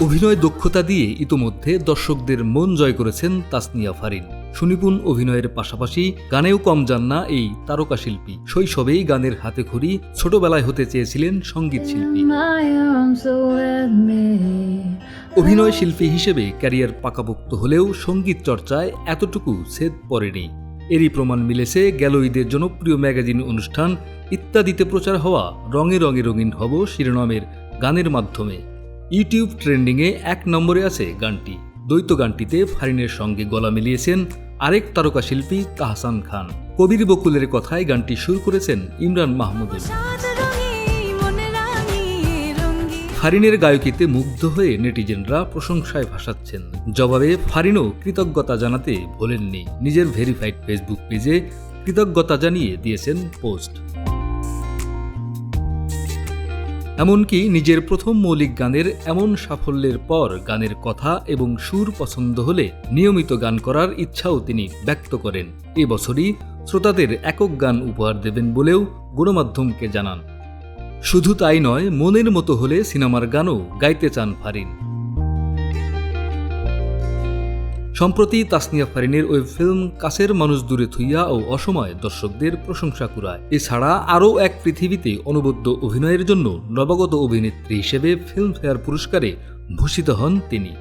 অভিনয় দক্ষতা দিয়ে ইতোমধ্যে দর্শকদের মন জয় করেছেন তাসনিয়া ফারিন। সুনিপুণ অভিনয়ের পাশাপাশি গানেও কম যান না এই তারকা শিল্পী। শৈশবেই গানের হাতে খড়ি ছোটবেলায় হতে চেয়েছিলেন সংগীত শিল্পী. অভিনয় শিল্পী হিসেবে ক্যারিয়ার পাকাপোক্ত হলেও সংগীত চর্চায় এতটুকু ছেদ পড়েনি। এরই প্রমাণ মিলেছে গেল ঈদের জনপ্রিয় ম্যাগাজিন অনুষ্ঠান ইত্যাদিতে প্রচার হওয়া রঙে রঙে রঙিন হব শিরোনামের গানের মাধ্যমে। ইউটিউব ট্রেন্ডিংয়ে এক নম্বরে আছে গানটি। দ্বৈত গানটিতে ফারিনের সঙ্গে গলা মিলিয়েছেন আরেক তারকা শিল্পী তাহসান খান। কবির বকুলের কথায় গানটি সুর করেছেন ইমরান রঙিয়ে ফারিনের গায়কিতে মুগ্ধ হয়ে নেটিজেনরা প্রশংসায় ভাসাচ্ছেন। জবাবে ফারিনও কৃতজ্ঞতা জানাতে ভোলেননি। নিজের ভেরিফাইড ফেসবুক পেজে কৃতজ্ঞতা জানিয়ে দিয়েছেন পোস্ট। এমনকি নিজের প্রথম মৌলিক গানের এমন সাফল্যের পর গানের কথা এবং সুর পছন্দ হলে নিয়মিত গান করার ইচ্ছাও তিনি ব্যক্ত করেন। এবছরই শ্রোতাদের একক গান উপহার দেবেন বলেও গণমাধ্যমকে জানান। শুধু তাই নয়, মনের মতো হলে সিনেমার গানও গাইতে চান ফারিন। সম্প্রতি তাসনিয়া ফারিনের ওই ফিল্ম কাছের মানুষ দূরে থুইয়া ও অসময় দর্শকদের প্রশংসা কুড়ায়। এছাড়া আরও এক পৃথিবীতে অনবদ্য অভিনয়ের জন্য নবাগত অভিনেত্রী হিসেবে ফিল্মফেয়ার পুরস্কারে ভূষিত হন তিনি।